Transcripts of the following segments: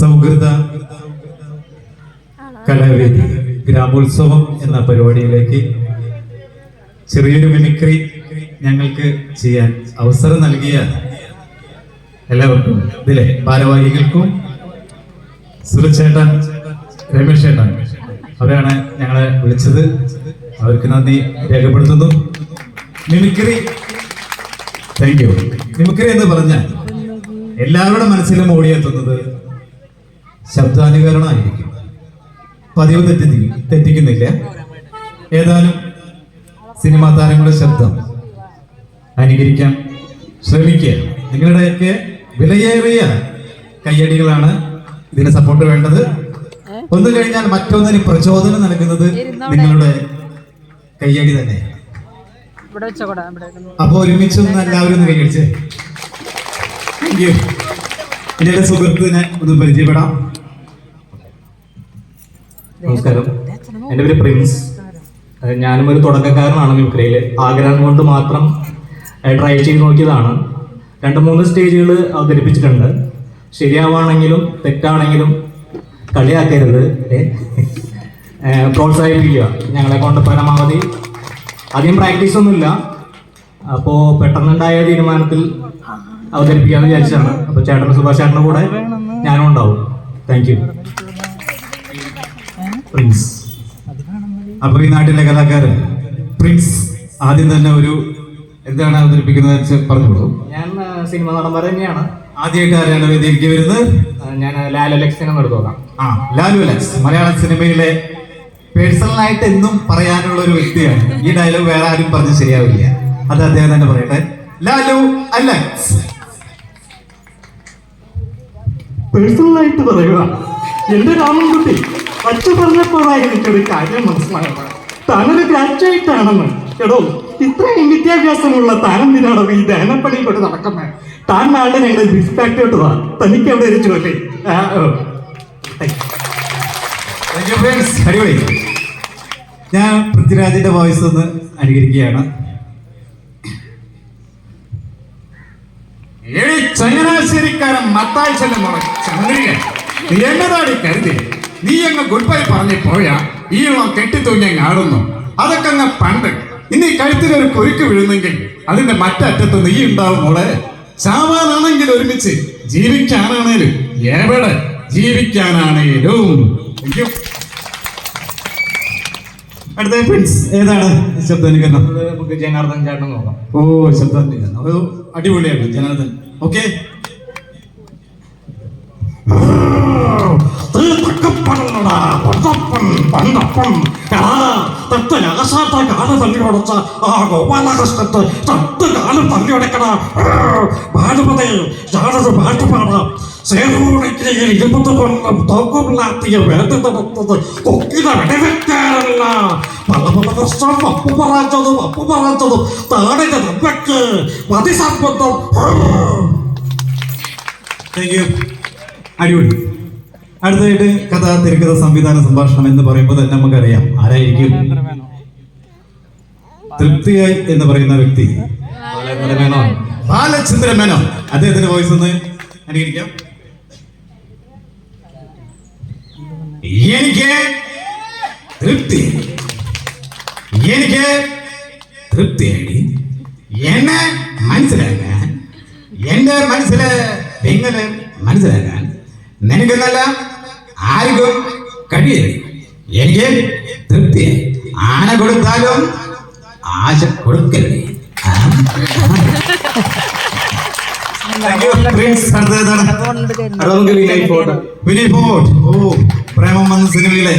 സൗഹൃദ കലാവേദി ഗ്രാമോത്സവം എന്ന പരിപാടിയിലേക്ക് ചെറിയൊരു മിമിക്രി ഞങ്ങൾക്ക് ചെയ്യാൻ അവസരം നൽകിയ എല്ലാവർക്കും ഇതിലെ ഭാരവാഹികൾക്കും സുരച്ചേട്ടൻ രമേശ് ചേട്ടൻ അവരാണ് ഞങ്ങളെ വിളിച്ചത്. അവർക്ക് നന്ദി രേഖപ്പെടുത്തുന്നു. മിമിക്രി താങ്ക് യു മിമിക്രി എന്ന് പറഞ്ഞാൽ എല്ലാവരുടെ മനസ്സിലും ഓടിയെത്തുന്നത് ശബ്ദാനുകരണമായിരിക്കും. പതിവ് തെറ്റി തെറ്റിക്കുന്നില്ല. ഏതാനും സിനിമാ താരങ്ങളുടെ ശബ്ദം അനുകരിക്കാൻ ശ്രമിക്കുക. നിങ്ങളുടെയൊക്കെ വിലയേറിയ കയ്യടികളാണ് ഇതിന് സപ്പോർട്ട് വേണ്ടത്. ഒന്ന് കഴിഞ്ഞാൽ മറ്റൊന്നിന് പ്രചോദനം നൽകുന്നത് നിങ്ങളുടെ കയ്യടി തന്നെ. അപ്പൊ ഒരുമിച്ച് ഒന്ന് എല്ലാവരും ഒന്ന് കൈയടിച്ച്. താങ്ക് യു സുഹൃത്തിനെ ഒന്ന് പരിചയപ്പെടാം. നമസ്കാരം. എന്റെ പേര് പ്രിൻസ്. ഞാനും ഒരു തുടക്കക്കാരനാണ് മിമിക്രിയിൽ ആഗ്രഹം കൊണ്ട് മാത്രം ട്രൈ ചെയ്ത് നോക്കിയതാണ്. രണ്ട് മൂന്ന് സ്റ്റേജുകൾ അവതരിപ്പിച്ചിട്ടുണ്ട്. ശരിയാവാണെങ്കിലും തെറ്റാണെങ്കിലും കളിയാക്കരുത്. പ്രോത്സാഹിപ്പിക്കുക. ഞങ്ങളെ കൊണ്ട് പരമാവധി അധികം പ്രാക്ടീസ് ഒന്നുമില്ല. അപ്പോൾ പെട്ടെന്നുണ്ടായ തീരുമാനത്തിൽ അവതരിപ്പിക്കാമെന്ന് വിചാരിച്ചാണ് അപ്പോൾ ചേട്ടൻ സുഭാഷ് ചേട്ടന്റെ കൂടെ ഞാനും ഉണ്ടാവും. താങ്ക് യു പ്രിൻസ് അപ്പൊ ഈ നാട്ടിലെ കലാകാരൻ പ്രിൻസ് ആദ്യം തന്നെ ഒരു എന്താണ് അവതരിപ്പിക്കുന്നത് പറഞ്ഞോളൂ. ഞാൻ സിനിമ നടന്മാർ തന്നെയാണ്. ആദ്യമായിട്ട് ആരാണ് വേദിയിലേക്ക് വരുന്നത്? ഞാൻ ലാലു അലക്സിനെ എടുത്തു നോക്കാം ആ ലാലു അലക്സ്. മലയാള സിനിമയിലെ പേഴ്സണലായിട്ട് എന്നും പറയാനുള്ള ഒരു വ്യക്തിയാണ്. ഈ ഡയലോഗ് വേറെ ആരും പറഞ്ഞ് ശരിയാവില്ല. അത് അദ്ദേഹം തന്നെ പറയട്ടെ. ലാലു അലക്സ്. പേഴ്സണലായിട്ട് പറയുക. എന്റെ രാമൻകുട്ടി. അച്ഛ പറഞ്ഞപ്പോഴായിരുന്നു എനിക്കൊരു കാര്യം മനസ്സിലായത്. താനൊരു ഗ്രാജുവേറ്റ് ആണെന്ന്. എടോ ഇത്രയും വിദ്യാഭ്യാസമുള്ള താനെന്തിനാണോ ഈ ദഹനപ്പണി കൊണ്ട് നടക്കുന്നത്? താൻ നാളെ ഞങ്ങൾ റിസ്പെക്ട് വാ. തനിക്ക് അവിടെ ഒരു ജോലി. അടിപൊളി. ഞാൻ പൃഥ്വിരാജിന്റെ വോയിസ് ഒന്ന് അനുകരിക്കുകയാണ്. ചങ്ങനാശ്ശേരിക്കാരൻ മത്തായി എന്നതാടി കരുതി? നീ അങ്ങ് ഗുഡ് ബൈ പറഞ്ഞ് പോയാ ഈ കെട്ടിത്തൂങ്ങി അങ്ങ് ആടുന്നു. അതൊക്കെ അങ്ങ് പണ്ട്. ഇനി കഴുത്തിൽ ഒരു കുരുക്ക് വീഴുന്നെങ്കിൽ അതിന്റെ മറ്ററ്റത്ത് നീ ഉണ്ടാവും മോളെ. ചാവാനാണെങ്കിൽ ഒരുമിച്ച് ജീവിക്കാനാണേലും എവിടെ ജീവിക്കാനാണേലും. Thank you. അടുത്ത ഫ്രണ്ട്സ് ഏതാണ്? ശബ്ദാനുകരണം അത് നമുക്ക് ജനാർദ്ദൻ ചേട്ടൻ നോക്കാം. ഓ ശബ്ദാനുകരണം അത് അടിപൊളിയാണ് ജനാർദ്ദൻ. ഓക്കെ ആ ഗോപാലകൃഷ്ണത്ത് തത്ത് കാലം തല്ലിയൊടക്കണ ഭാനുപതി ഞാനൊരു പാട്ട് പാടാം സേനൂണിക്കയിൽ ഇരുപത് കൊല്ലം തോക്കുമില്ലാത്തിയ വേദ നടത്തത് കൊക്കിന വെടിവെക്കാനല്ല. പല പല താങ്ക് യു അടിപൊളി. അടുത്തതായിട്ട് കഥ തിരക്കഥ സംവിധാന സംഭാഷണം എന്ന് പറയുമ്പോൾ തന്നെ നമുക്കറിയാം. ആരായിരിക്കും? തൃപ്തിയായി എന്ന് പറയുന്ന വ്യക്തി. ബാലചന്ദ്ര മേനോൻ. അദ്ദേഹത്തിന്റെ വോയിസ് ഒന്ന് അനുകരിക്കാം. എനിക്ക് തൃപ്തി. എനിക്ക് തൃപ്തിയായി എന്നെ മനസ്സിലാക്കാൻ എന്റെ മനസ്സിലെ എങ്ങനെ മനസ്സിലാക്കാൻ നിനക്കെന്നല്ല ആർക്കും കഴിയില്ല. എനിക്ക് തൃപ്തി. ആന കൊടുത്താലും ആശ കൊടുക്കല്ലേ പ്രേമം വന്ന സിനിമയിലെ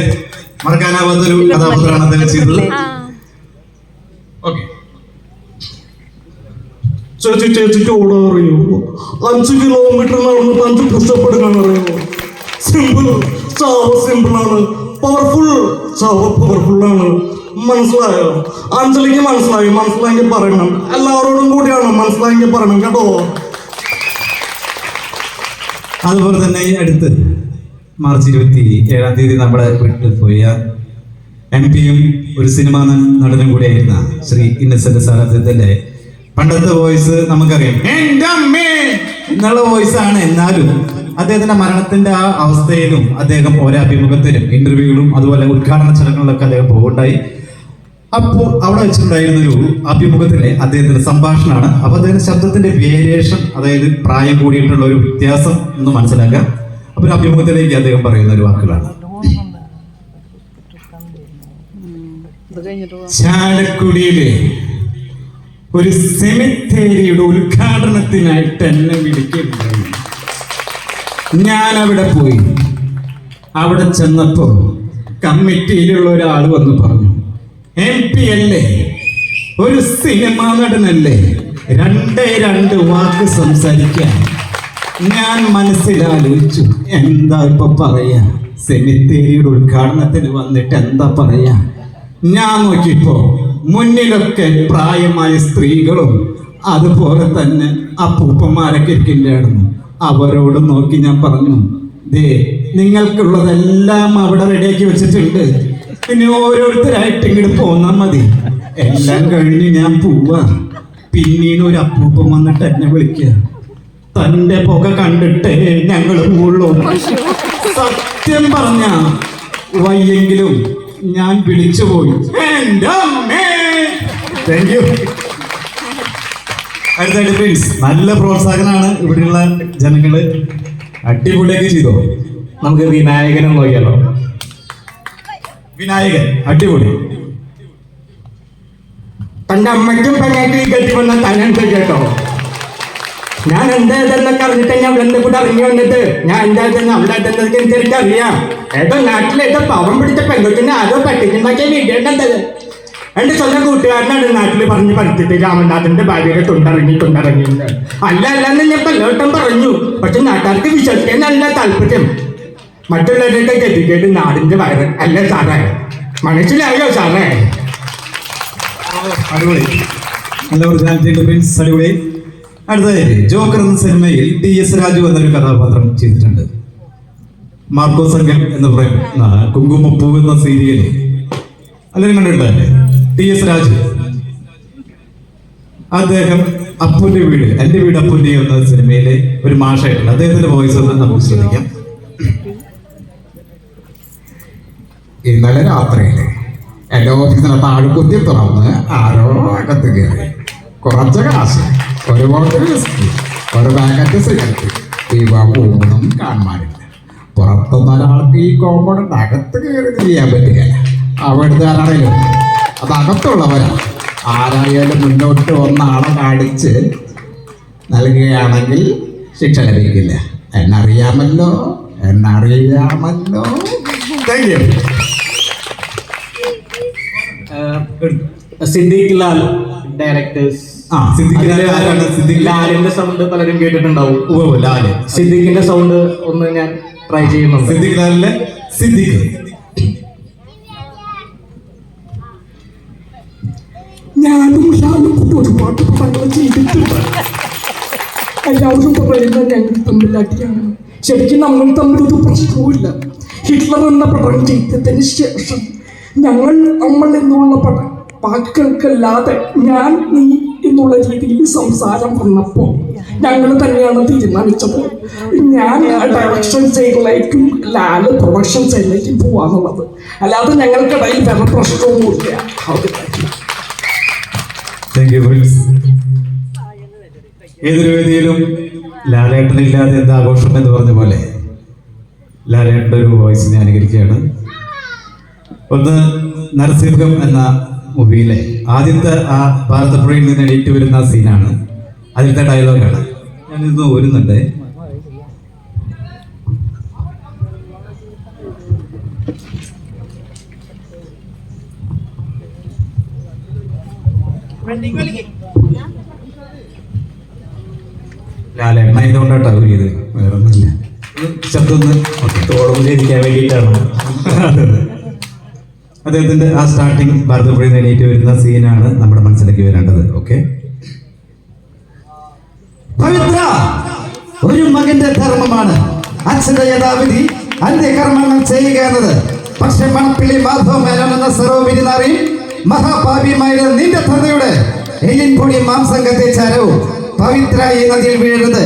മറക്കാനാവാത്തൊരു കഥാപാത്രമാണ് അദ്ദേഹം ചെയ്തത്. ഓക്കെ ചേച്ചി ചേച്ചിക്ക് ഓടാൻ അറിയുമോ? അഞ്ച് കിലോമീറ്റർ നടന്നിട്ട് അഞ്ച് കഷ്ടപ്പെടുക്കാൻ അറിയുമോ? ആണ്. പവർഫുൾ ചാവ പവർഫുൾ ആണ്. മനസ്സിലായോ? അഞ്ജലിക്ക് മനസ്സിലായി. മനസ്സിലായെങ്കിൽ പറയണം. എല്ലാവരോടും കൂടിയാണ് മനസ്സിലായെങ്കിൽ പറയണം കേട്ടോ? അതുപോലെ തന്നെ ഈ അടുത്ത് മാർച്ച് ഇരുപത്തി ഏഴാം തീയതി നമ്മുടെ വീട്ടിൽ പോയ എം പിയും ഒരു സിനിമാ നടനും കൂടിയായിരുന്ന ശ്രീ ഇന്നസെന്റ് സാർ പണ്ടത്തെ വോയിസ് നമുക്കറിയാം. എന്നുള്ള വോയിസ് ആണ് എന്നാലും അദ്ദേഹത്തിന്റെ മരണത്തിന്റെ ആ അവസ്ഥയിലും അദ്ദേഹം ഓരോ അഭിമുഖത്തിലും ഇന്റർവ്യൂകളും അതുപോലെ ഉദ്ഘാടന ചടങ്ങുകളിലൊക്കെ അദ്ദേഹം പോകുണ്ടായി അപ്പോൾ അവിടെ വെച്ചിട്ടുണ്ടായിരുന്ന ഒരു അഭിമുഖത്തിലെ അദ്ദേഹത്തിന്റെ സംഭാഷണമാണ്. അപ്പൊ അദ്ദേഹത്തിന്റെ ശബ്ദത്തിന്റെ വേരിയേഷൻ അതായത് പ്രായം കൂടിയിട്ടുള്ള ഒരു വ്യത്യാസം എന്ന് മനസ്സിലാക്കാം അപ്പൊ ഒരു അഭിമുഖത്തിലേക്ക് അദ്ദേഹം പറയുന്ന ഒരു വാക്കുകളാണ്. ചാലക്കുടിയിലെ ഒരു സെമിത്തേരിയുടെ ഉദ്ഘാടനത്തിനായിട്ട് എന്നെ വിളിക്കുകയുണ്ടായി ഞാൻ അവിടെ പോയി. അവിടെ ചെന്നപ്പോൾ കമ്മിറ്റിയിലുള്ള ഒരാൾ വന്ന് പറഞ്ഞു എം പി അല്ലേ? ഒരു സിനിമാ നടനല്ലേ? രണ്ടേ രണ്ട് വാക്ക് സംസാരിക്കാൻ. ഞാൻ മനസ്സിലാലോചിച്ചു എന്താ ഇപ്പൊ പറയാ? സെമിത്തേരിയുടെ ഉദ്ഘാടനത്തിന് വന്നിട്ട് എന്താ പറയാ? ഞാൻ നോക്കിയപ്പോ മുന്നിലൊക്കെ പ്രായമായ സ്ത്രീകളും അതുപോലെ തന്നെ അപ്പൂപ്പന്മാരൊക്കെ ഇരിക്കില്ലായിരുന്നു അവരോട് നോക്കി ഞാൻ പറഞ്ഞു ദേ നിങ്ങൾക്കുള്ളതെല്ലാം അവിടെ റെഡിയാക്കി വെച്ചിട്ടുണ്ട്. പിന്നെ ഓരോരുത്തരായിട്ട് ഇങ്ങോട്ട് പോന്നാൽ മതി. എല്ലാം കഴിഞ്ഞ് ഞാൻ പോവാ. പിന്നീട് ഒരു അപ്പൂപ്പം വന്നിട്ട് എന്നെ വിളിക്കുക. തന്റെ പുക കണ്ടിട്ട് ഞങ്ങൾ മുള്ളൂ സത്യം പറഞ്ഞ വയ്യെങ്കിലും ഞാൻ വിളിച്ചുപോയി പോയി. താങ്ക് യു അടുത്തായിട്ട് ഫ്രണ്ട്സ് നല്ല പ്രോത്സാഹനമാണ് ഇവിടെയുള്ള ജനങ്ങൾ. അടിപൊളിയൊക്കെ ചെയ്തോ. നമുക്ക് വിനായകനെ നോക്കിയാലോ? വിനായകൻ അടിപൊളി. തന്റെ അമ്മയ്ക്കും പെണ്ണായിട്ട് കെട്ടി വന്ന തന്നെന്ത് കേട്ടോ. ഞാൻ എന്തായതെന്നൊക്കെ അറിഞ്ഞിട്ട് ഞാൻ ഇവിടെ കൂടെ ഇറങ്ങി വന്നിട്ട് ഞാൻ എന്തായതെന്ന് അവിടെ എത്തുന്നതൊക്കെ എനിക്ക് അറിയാം ഏതോ നാട്ടിലേതോ പാവം പിടിച്ച പെൺകുട്ടിനെ ആരോ പട്ടിക്കുണ്ടാക്കിയ വീഡിയോണ്ടത് എന്റെ സ്വന്തം കൂട്ടുകാരനാണ് നാട്ടിൽ പറഞ്ഞ് പഠിച്ചിട്ട് രാമനാഥന്റെ ഭാര്യയുടെ തൊണ്ടിറങ്ങി തൊണ്ടിറങ്ങി അല്ല അല്ല എന്ന് ഞാൻ പലവട്ടം പറഞ്ഞു. പക്ഷെ നാട്ടുകാർക്ക് വിശ്വസിക്കാൻ നല്ല താല്പര്യം. മറ്റുള്ളവരുടെ ഗതികേട് നാടിന്റെ വയറ് അല്ല സാറേ. മനസ്സിലായോ സാറേ? അടിപൊളി. നല്ല ഒറിജിനാലിറ്റി പ്രിൻസ് അടിപൊളി. അടുത്തതായി ജോക്കർ എന്ന സിനിമയിൽ ടി എസ് രാജു എന്നൊരു കഥാപാത്രം ചെയ്തിട്ടുണ്ട്. മാർക്കോ സംഘം എന്ന് പറയുന്ന കുങ്കുമപ്പൂ എന്ന സീരിയൽ അല്ലെങ്കിൽ കണ്ടിട്ടുണ്ടല്ലേ ടി എസ് രാജു. അദ്ദേഹം അപ്പുന്റെ വീട് എന്റെ വീട് അപ്പുന്റെ എന്ന സിനിമയിലെ ഒരു മാഷായിട്ടുണ്ട്. അദ്ദേഹത്തിന്റെ വോയിസ് ഒന്ന് നമുക്ക് ശ്രദ്ധിക്കാം. ഇന്നലെ രാത്രിയിൽ എന്റെ ഓഫീസിലെ താഴെ കുത്തി തുറന്ന് ആരോ അകത്ത് കയറി. കുറച്ച് കാശ് ഒരു ഒരു പാക്കറ്റ് സിഗരറ്റ് ഇവ മൂന്നും കാണാനില്ല പുറത്തുനിന്ന് ഒരാൾക്ക് ഈ കോമ്പൗണ്ട് അകത്ത് കയറി ചെയ്യാൻ പറ്റുക അവിടുത്തെ ആരാണേലും അത് അകത്തുള്ളവരാണ്. ആരായാലും മുന്നോട്ട് ആളെ കാണിച്ച് നൽകുകയാണെങ്കിൽ ശിക്ഷ ലഭിക്കില്ല. എന്നറിയാമല്ലോ എന്നറിയാമല്ലോ. Thank you Siddique Lal directors ലാലിന്റെ sound പലരും കേട്ടിട്ടുണ്ടാവും. സിദ്ദിഖിന്റെ സൗണ്ട് ഒന്ന് ഞാൻ ട്രൈ ചെയ്യുന്നുണ്ട്. സിദ്ദിഖ് ലാലിന്റെ സിദ്ദിഖ്. ഞാനും ഷാനും കൂടി ഒരുപാട് പടങ്ങൾ ചെയ്തിട്ടുണ്ട്. എല്ലാവരും പറയുന്നത് ഞങ്ങൾ തമ്മിൽ ശരിക്കും നമ്മൾ തമ്മിൽ ഒരു പ്രശ്നവുമില്ല. ഹിറ്റ്ലർ എന്ന പടം ചെയ്തതിന് ശേഷം ഞങ്ങൾ നമ്മൾ എന്നുള്ള പടം വാക്കുകൾക്കല്ലാതെ ഞാൻ നീ എന്നുള്ള രീതിയിൽ സംസാരം വന്നപ്പോൾ ഞങ്ങൾ തന്നെയാണ് തീരുമാനിച്ചത് ഞാൻ ഡയറക്ഷൻ സൈഡിലേക്കും ലാൽ പ്രൊഡക്ഷൻ സൈഡിലേക്കും പോവാന്നുള്ളത്. അല്ലാതെ ഞങ്ങൾക്കിടയിൽ വേറെ പ്രശ്നവുമില്ല അത് ഏതൊരു വേദിയിലും ലാലേട്ടനില്ലാതെ എന്ത് ആഘോഷം എന്ന് പറഞ്ഞ പോലെ ലാലേട്ടന്റെ ഒരു വോയിസിനെ അനുകരിക്കുകയാണ്. ഒന്ന് നരസിംഹം എന്ന മൂവിയിലെ ആദ്യത്തെ ആ ഭാരതപ്പുഴയിൽ നിന്ന് എണീറ്റ് വരുന്ന സീനാണ് അതിലത്തെ ഡയലോഗാണ് ഞാനിന്ന് വരുന്നുണ്ട് ലാലേട്ടൻ ആയതുകൊണ്ടാട്ടോ അവർ ചെയ്ത് വേറെ ഒന്നുമില്ല ശബ്ദം ഒന്ന് ഓക്കെ. തോളം ചെയ്തിരിക്കാൻ വേണ്ടിയിട്ടാണ്. അദ്ദേഹത്തിന്റെ ആ സ്റ്റാർട്ടിങ് ഭാരതപ്പുഴയിൽ എണീറ്റ് വരുന്ന സീനാണ് നമ്മുടെ മനസ്സിലേക്ക് വരേണ്ടത്. ഓക്കെ? പവിത്ര! ഒരു മകന്റെ ധർമ്മമാണ്. അച്ഛന്റെ യഥാവിധി അന്ത്യകർമ്മങ്ങൾ ചെയ്യുക എന്നത്. പക്ഷെ മണപ്പിള്ളി മാധവ മേനോൻ എന്ന സർവവിധി നാറി മഹാപാപിയുമായിരുന്ന നിന്റെ തന്തയുടെ എല്ലിൻ പൊടി മാംസം കത്തിച്ചാരവും പവിത്ര ഈ നദിയിൽ വീഴരുത്.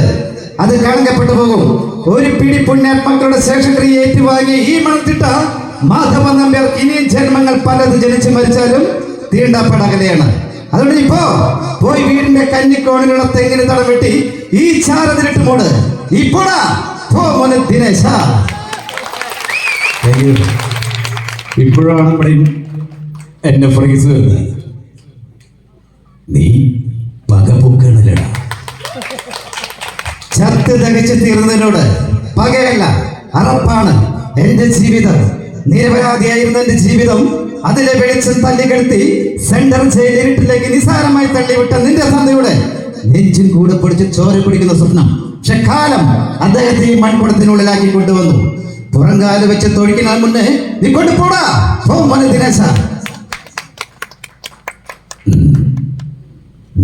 അത് കളങ്കപ്പെട്ടു പോകും. ഒരു പിടി പുണ്യാത്മാക്കളുടെ ശേഷക്രിയ ഏറ്റുവാങ്ങി ഈ മണത്തിട്ട മാധവ നമ്പ്യാർ ഇനിയും ജന്മങ്ങൾ പലത് ജനിച്ചു മരിച്ചാലും തീണ്ടപ്പെടകലെയാണ് അതുകൊണ്ട് ഇപ്പോ പോയി വീടിന്റെ കന്നിക്കോണിലുള്ള തെങ്ങിന് തടം വെട്ടി ഈ ചാരതിലിട്ട് മോട്. ഇപ്പോഴാ പോ മോനെ ദിനേശ. ഇപ്പോഴാണ് ഇവിടെ എന്നെ ഫ്രീസ് വന്ന് നീ പകപൊക്കണല്ലടാ ചത്ത് തികച്ചു തീർന്നതിനോട് പകയല്ല അറപ്പാണ് എന്റെ ജീവിതം. നിരപരാധിയായിരുന്ന എന്റെ ജീവിതം അതിലെ വെളിച്ചം തല്ലിക്കെടുത്തി സെന്റർ ജയിലിരിട്ടിലേക്ക് നിസാരമായി തള്ളിവിട്ട നിന്റെ സന്ധിയുടെ നെഞ്ചും കൂടെ പൊടിച്ച് ചോര പിടിക്കുന്ന സ്വപ്നം പക്ഷെ കാലം അദ്ദേഹത്തെ ഈ മൺകുടത്തിനുള്ളിലാക്കി കൊണ്ടുവന്നു. പുറംകാൽ വെച്ച് തൊഴിക്കാൻ മുന്നേ നീ കൊണ്ടുപോടാ. ദിനേശ.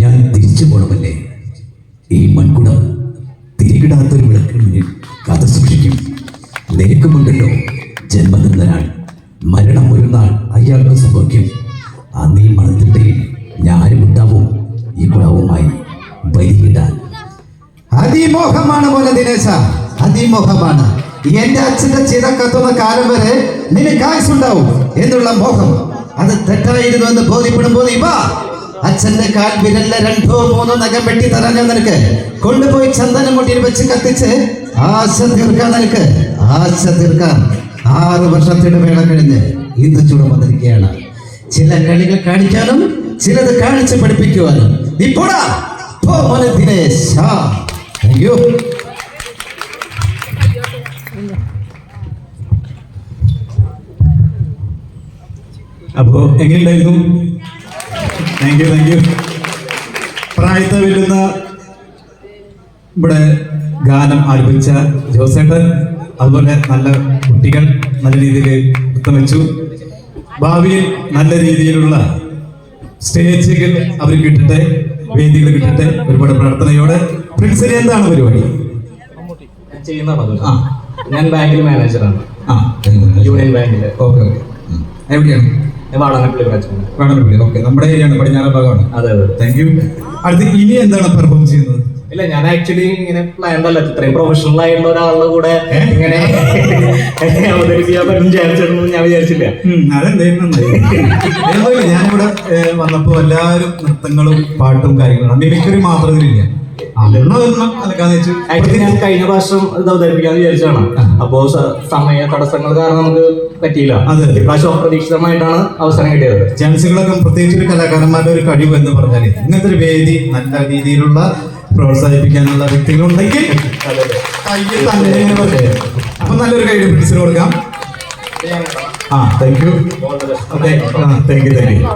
ഞാൻ തിരിച്ചു പോണമല്ലേ? ഈ മൺകുടം തിരികിടാത്തൊരു വിളക്കിന് മുന്നിൽ കഥ സൂക്ഷിക്കും. നിനക്കുമുണ്ടല്ലോ ജന്മനിന്ദനാൾ മരണം ഒരു നാൾ അയാൾക്ക് സംഭവിക്കും. അന്ന് ഈ മണത്തിട്ടയിൽ ഞാനും ഉണ്ടാവും. ഈ കുളവുമായി ബലിയിടാൻ. അതിമോഹമാണ് പോലെ ദിനേശ അതിമോഹമാണ്. എന്റെ അച്ഛന്റെ ചിത കത്തുന്ന കാലം വരെ നിനക്ക് ആയുസ് ഉണ്ടാവും എന്നുള്ള മോഹം. അത് തെറ്റായിരുന്നു എന്ന് ബോധ്യപ്പെടുമ്പോൾ ഇവ അച്ഛന്റെ കാൽ വിരലിലെ രണ്ടോ മൂന്നോ നഖം വെട്ടി തരാൻ ഞാൻ നിനക്ക്. കൊണ്ടുപോയി ചന്ദനം മുട്ടിയിൽ വെച്ച് കത്തിച്ച് ആശ തീർക്കാൻ നിനക്ക്. ആശ തീർക്കാൻ ആറ് വർഷത്തിന്റെ വേള കഴിഞ്ഞ് ഇന്ന് ചൂട് വന്നിരിക്കുകയാണ്. ചില കളികൾ കാണിക്കാനും ചിലത് കാണിച്ച് പഠിപ്പിക്കുവാനും. ഇപ്പോഴാ അപ്പോ എങ്ങനെയുണ്ടായിരുന്നു? താങ്ക് യു താങ്ക് യു പ്രായത്തെ വെല്ലുന്ന ഇവിടെ ഗാനം ആരംഭിച്ച ജോസേട്ടൻ അതുപോലെ നല്ല കുട്ടികൾ നല്ല രീതിയിൽ നൃത്തം വെച്ചു. ഭാവിയിൽ നല്ല രീതിയിലുള്ള സ്റ്റേജുകൾ അവർ കിട്ടട്ടെ വേദികൾ കിട്ടട്ടെ ഒരുപാട് പ്രാർത്ഥനയോടെ. പ്രിൻസിന് എന്താണ് പരിപാടി? ചെയ്യുന്നതാണ് ആ ഞാൻ ബാങ്കിൽ മാനേജറാണ്. ആ യൂണിയൻ ബാങ്കിൽ ഓക്കെ ഓക്കെ. എവിടെയാണ്? വേണമെന്നില്ല ഓക്കെ. നമ്മുടെ ഏരിയയാണ്. പടിഞ്ഞാറ ഭാഗമാണ്. അതെ അതെ. താങ്ക് യു അടുത്ത് ഇനി എന്താണ് പെർഫോം ചെയ്യുന്നത്? ഇല്ല ഞാൻ ആക്ച്വലി ഇങ്ങനെ പ്ലാൻ അല്ല ഇത്രയും പ്രൊഫഷണൽ ആയിട്ടുള്ള ഒരാളുടെ കൂടെ ഇങ്ങനെ അവതരിപ്പിക്കാൻ പറ്റും വിചാരിച്ചിരുന്നു. ഞാൻ വിചാരിച്ചില്ല. ഞാനിവിടെ വന്നപ്പോ എല്ലാവരും നൃത്തങ്ങളും പാട്ടും കാര്യങ്ങളും മിമിക്രി മാത്രം ഇതിലില്ല. ആക്ച്വലി ഞാൻ കഴിഞ്ഞ പ്രാവശ്യം ഇത് അവതരിപ്പിക്കാന്ന് വിചാരിച്ചാണ് അപ്പോ സമയ തടസ്സങ്ങൾ കാരണം നമുക്ക് പറ്റിയില്ല. അതെ. ഇപ്രാവശ്യം അപ്രതീക്ഷിതമായിട്ടാണ് അവസരം കിട്ടിയത്. ചാൻസുകളൊക്കെ പ്രത്യേകിച്ച് ഒരു കലാകാരന്മാരുടെ ഒരു കഴിവ് എന്ന് പറഞ്ഞാൽ ഇങ്ങനത്തെ ഒരു വേദി നല്ല രീതിയിലുള്ള പ്രോത്സാഹിപ്പിക്കാനുള്ള വ്യക്തികളുണ്ടെങ്കിൽ കയ്യിൽ തന്നെ. അപ്പൊ നല്ലൊരു കൈ പിടിച്ചു കൊടുക്കാം. ആ താങ്ക് യു ഓക്കെ ആ താങ്ക് യു താങ്ക് യു